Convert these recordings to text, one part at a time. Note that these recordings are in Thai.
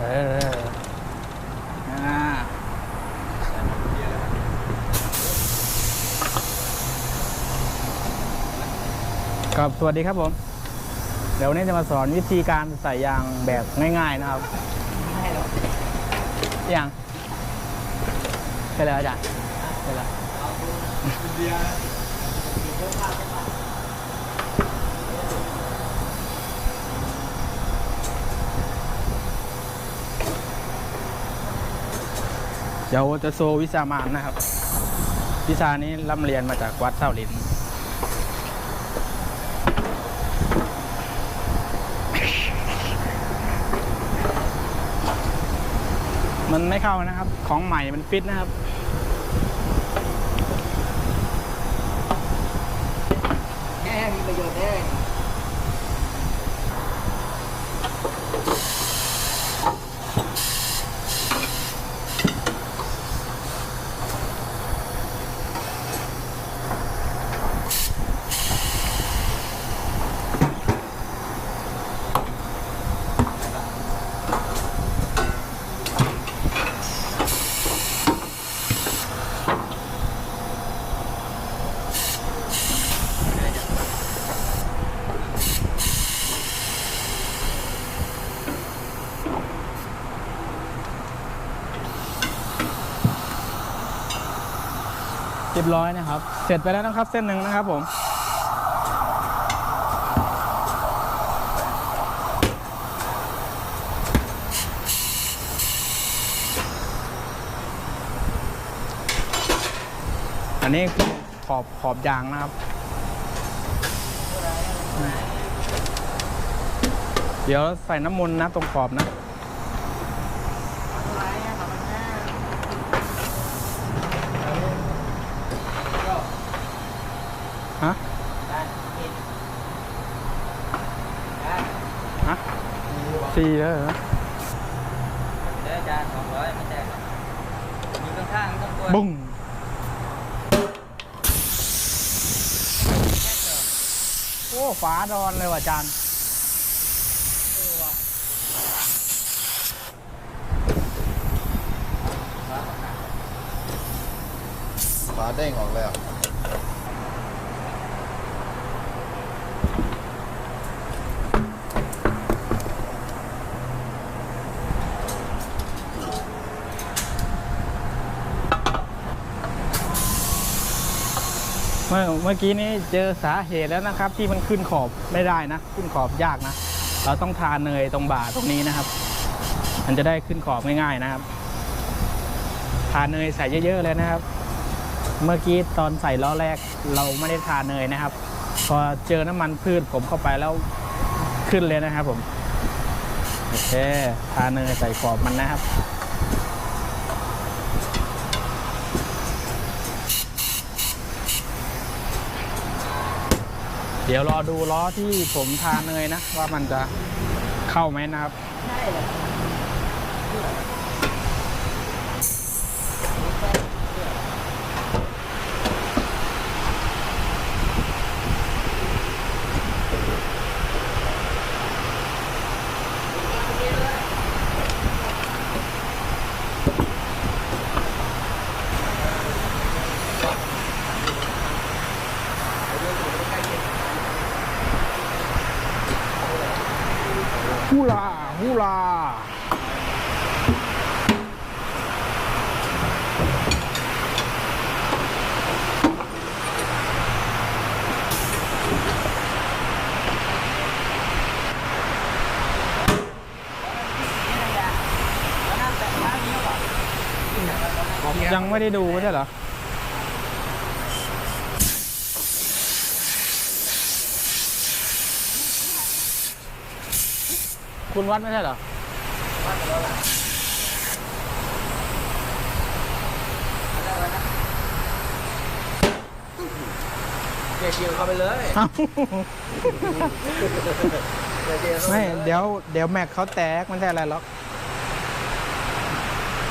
เอออ่าครับสวัสดีครับผม เดี๋ยววันนี้จะมาสอนวิธีการใส่ยางแบบง่ายๆนะครับยังไปเลยอาจารย์ไปเลย เดี๋ยวจะโซวิสามานนะครับ วิชานี้ร่ำเรียนมาจากวัดเท่าลินมันไม่เข้านะครับ ของใหม่มันฟิตนะครับ รียบร้อยนะครับ เสร็จไปแล้วนะครับเส้นหนึ่งนะครับผมอันนี้คือขอบขอบยางนะครับ เดี๋ยวใส่น้ำมนต์นะตรงขอบนะ อะไรอะครับมันแค่ ฮะ ได้กินได้ ฮะ สี่แล้วเหรอเดี๋ยวอาจารย์สองร้อยไม่แจกหรอกมีข้างๆต้องตัวบุ้งโอ้ฝาดอนเลยว่ะอาจารย์เออว่ะฝาเด้งออกเลยอะเมื่อ เมื่อกี้นี้เจอสาเหตุแล้วนะครับ ที่มันขึ้นขอบไม่ได้นะ ขึ้นขอบยากนะ เราต้องทาเนยตรงบ่าตรงนี้นะครับ มันจะได้ขึ้นขอบง่ายๆนะครับทาเนยใส่เยอะๆเลยนะครับ เมื่อกี้ตอนใส่ล้อแรกเราไม่ได้ทาเนยนะครับ พอเจอน้ำมันพืชผมเข้าไปแล้วขึ้นเลยนะครับผมโอเคทาเนยใส่ขอบมันนะครับ เดี๋ยวรอดูล้อที่ผมทาเนยนะ ว่ามันจะเข้าไหมนะครับใช่เหรอ ฮูลาฮูลา แล้วน้ำแตะน้ำนี้หรอ ยัง ไม่ได้ดูไม่ใช่เหรอคุณวัดไม่ใช่เหรอเกี่ยวเข้าไปเลยเอ้าเกี่ยวเข้าไปไม่เลยเดี๋ยว เดี๋ยวแม็กเขาแตกไม่ใช่อะไรหรอก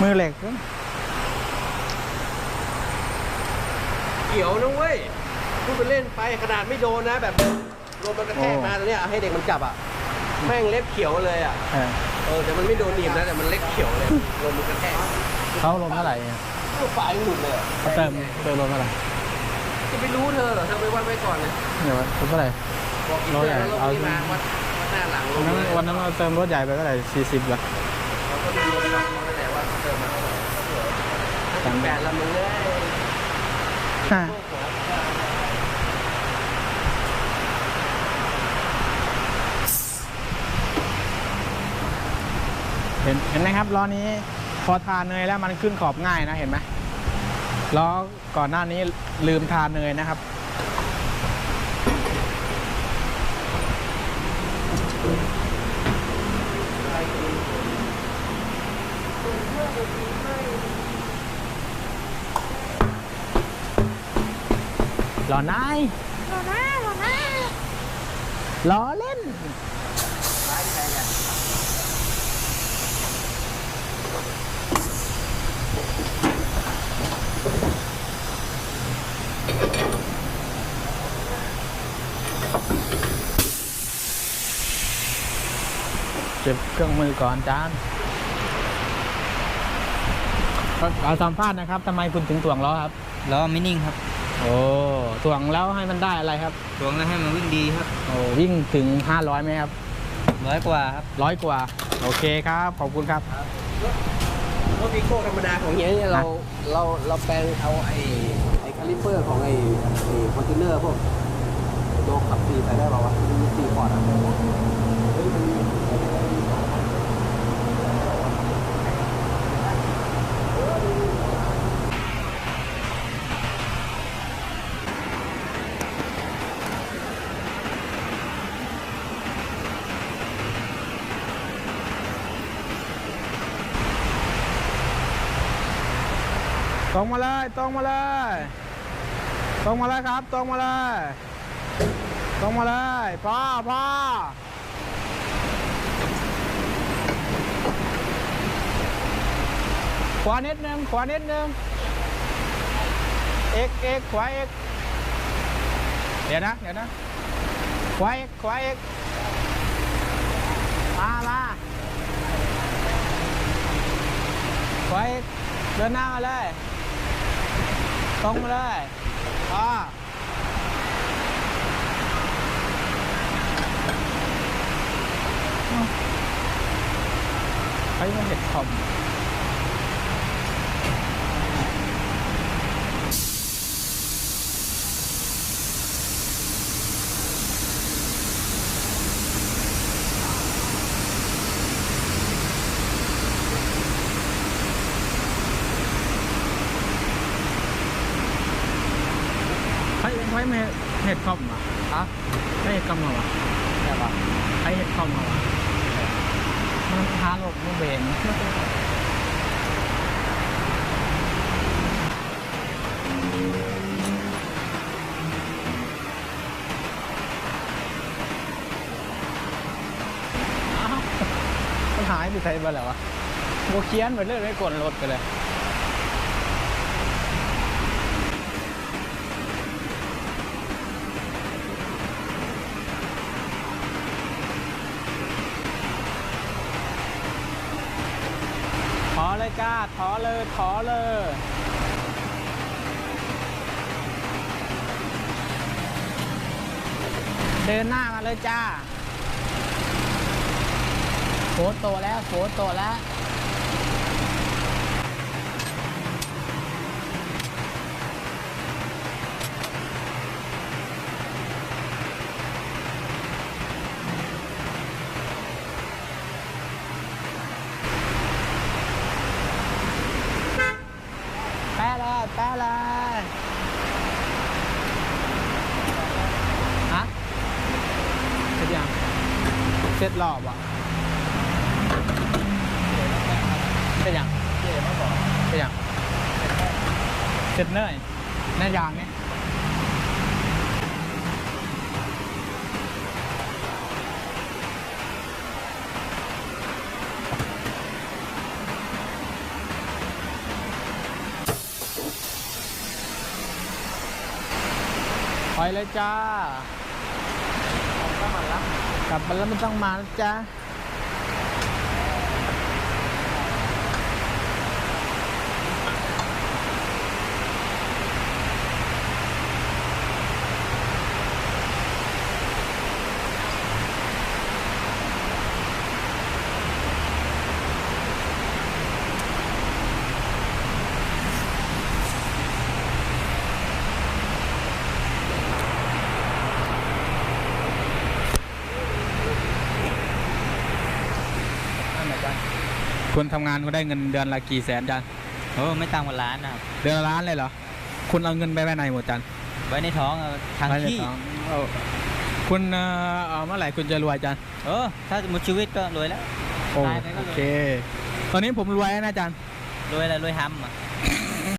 มือเหล็ก เกี่ยวนะเว้ยพูดไปเล่นไปขนาดไม่โดนนะ แบบลมมันกระแทกมาตรงเนี้ยเอาให้เด็กมันจับอะแม่งเล็บเขียวเลยอะเออเออแต่มันไม่โดนหนีบนะแต่มันเล็บเขียวเลยลมมันกระแทกเขาลมเท่าไหร่เนี่ยก็ไฟหลุดเลยอะเขาเติมเติมลมเท่าไหร่จะไปรู้เธอเหรอเธอไปวัดไว้ก่อนเลยเดี๋ยวเท่าไหร่ บอกอีกรถเธใหญ่อแล้วเอาเราไม่มาวัดวัดหน้าหลังลวันงนั้นเลยวันนั้นเราเติมรถใหญ่ไปเท่าไหร่สี่สิบละเราก็ดูรถสองนั่นแหละว่าเขาเติมมาเท่าไหร่สิบแปดลำมึงเลย เห็นเห็นไหมครับล้อนี้พอทาเนยแล้วมันขึ้นขอบง่ายนะเห็นไหมล้อก่อนหน้านี้ลืมทาเนยนะครับ ล้อนายล้อนายล้อนายล้อเล่นเก็บเครื่องมือก่อนจานเอาสัมภาษณ์นะครับทำไมคุณถึงถ่วงล้อครับ ล้อไม่นิ่งครับ โอ้ ถ่วงแล้วให้มันได้อะไรครับตวงแล้วให้มันวิ่งดีครับโอ้วิ่งถึง 500ไหมครับร้อยกว่าครับร้อยกว่า โอเคครับ ขอบคุณครับรถวีโก้ธรรมดาของเฮียเนี่ยเราเราเราแปลงเอาไอ้ไอ้คาลิเปอร์ของไอ้ไอ้คอนเทนเนอร์พวกโดขับสี่ใส่ได้เปล่าวะมีสี่พอร์ตอะ รงมาเลยตรงมาเลยตรงมาเลยครับตรงมาเลยตรงมาเลยพ่อพ่อขวานิดนึงขวานิดนึงเอกเอกขวาเอกเดี๋ยวนะเดี๋ยวนะขวาเอกขวาเอกมามาขวาเอกเดินหน้ามาเลย ตรงมาเลยอ่าไอ้มันเห็ดคอม เฮ้ยไว้ไม่เห็ดคอมอะฮะไม่เห็ดคอมเหรอวะใช่ปะไอเห็ดคอมเหรอวะมันพาหลบมันเบนอ้าวมันหายไปใส่บ้านแล้ววะโมเคียนไปเรื่อยไม่กดรถไปเลย ขอเลยจ้าขอ เลยขอเลยเดินหน้ามาเลยจ้าโฟโตแล้วโฟโตแล้ว แปะเลยแปะเลยฮะเสร็จยัง เสร็จรอบอะเสร็จยังเสร็จยังเสร็จเนื่อยหน้ายางเนี่ยไปเลยจ้าก็มันละฮ กลับมาแล้วไม่ต้องมานะ จ๊ะคุณทำงานคุณได้เงินเดือนละกี่แสนจันโอ้ไม่ต่ำกว่าล้านนะครับเดือนละล้านเลยเหรอ คุณเอาเงินไปไว้ไหนหมดจันไว้ในท้องเอาทางไว้ในที่ท้องเอาคุณเอ่อเอาเมื่อไหร่คุณจะรวยจันเออถ้าหมดชีวิตก็รวยแล้ว โอ้ตายไปก็รวย โอเค ตอนนี้ผมรวยแล้วนะจันรวยแล้วรวยห้ำอะ